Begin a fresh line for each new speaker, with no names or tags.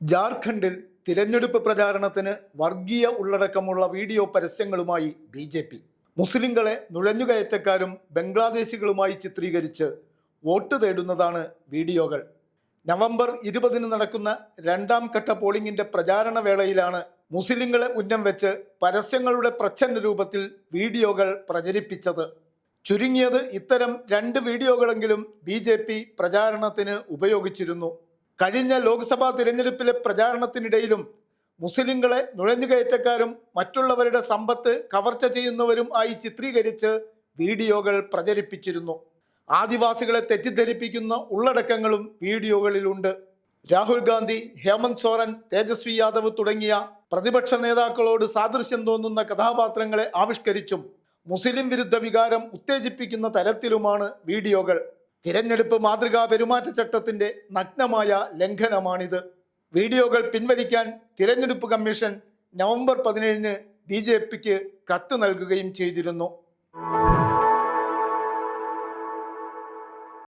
ജാർഖണ്ഡിൽ തിരഞ്ഞെടുപ്പ് പ്രചാരണത്തിന് വർഗീയ ഉള്ളടക്കമുള്ള വീഡിയോ പരസ്യങ്ങളുമായി ബി ജെ പി. മുസ്ലിങ്ങളെ നുഴഞ്ഞുകയറ്റക്കാരും ബംഗ്ലാദേശികളുമായി ചിത്രീകരിച്ച് വോട്ട് തേടുന്നതാണ് വീഡിയോകൾ. നവംബർ ഇരുപതിന് നടക്കുന്ന രണ്ടാം ഘട്ട പോളിംഗിന്റെ പ്രചാരണ വേളയിലാണ് മുസ്ലിങ്ങളെ ഉന്നം വെച്ച് പരസ്യങ്ങളുടെ പ്രച്ഛന്ന രൂപത്തിൽ വീഡിയോകൾ പ്രചരിപ്പിച്ചത്. ചുരുങ്ങിയത് ഇത്തരം രണ്ട് വീഡിയോകളെങ്കിലും ബി ജെ പി പ്രചാരണത്തിന് ഉപയോഗിച്ചിരുന്നു. കഴിഞ്ഞ ലോക്സഭാ തിരഞ്ഞെടുപ്പിലെ പ്രചാരണത്തിനിടയിലും മുസ്ലിങ്ങളെ നുഴഞ്ഞുകയറ്റക്കാരും മറ്റുള്ളവരുടെ സമ്പത്ത് കവർച്ച ചെയ്യുന്നവരും ആയി ചിത്രീകരിച്ച് വീഡിയോകൾ പ്രചരിപ്പിച്ചിരുന്നു. ആദിവാസികളെ തെറ്റിദ്ധരിപ്പിക്കുന്ന ഉള്ളടക്കങ്ങളും വീഡിയോകളിലുണ്ട്. രാഹുൽ ഗാന്ധി ഹേമന്ത് സോറൻ തേജസ്വി യാദവ് തുടങ്ങിയ പ്രതിപക്ഷ നേതാക്കളോട് സാദൃശ്യം തോന്നുന്ന കഥാപാത്രങ്ങളെ ആവിഷ്കരിച്ചും മുസ്ലിം വിരുദ്ധ വികാരം ഉത്തേജിപ്പിക്കുന്ന തരത്തിലുമാണ് വീഡിയോകൾ. തിരഞ്ഞെടുപ്പ് മാതൃകാ പെരുമാറ്റച്ചട്ടത്തിന്റെ നഗ്നമായ ലംഘനമാണിത്. വീഡിയോകൾ പിൻവലിക്കാൻ തിരഞ്ഞെടുപ്പ് കമ്മീഷൻ നവംബർ പതിനേഴിന് ബി ജെ പിക്ക് കത്ത് നൽകുകയും ചെയ്തിരുന്നു.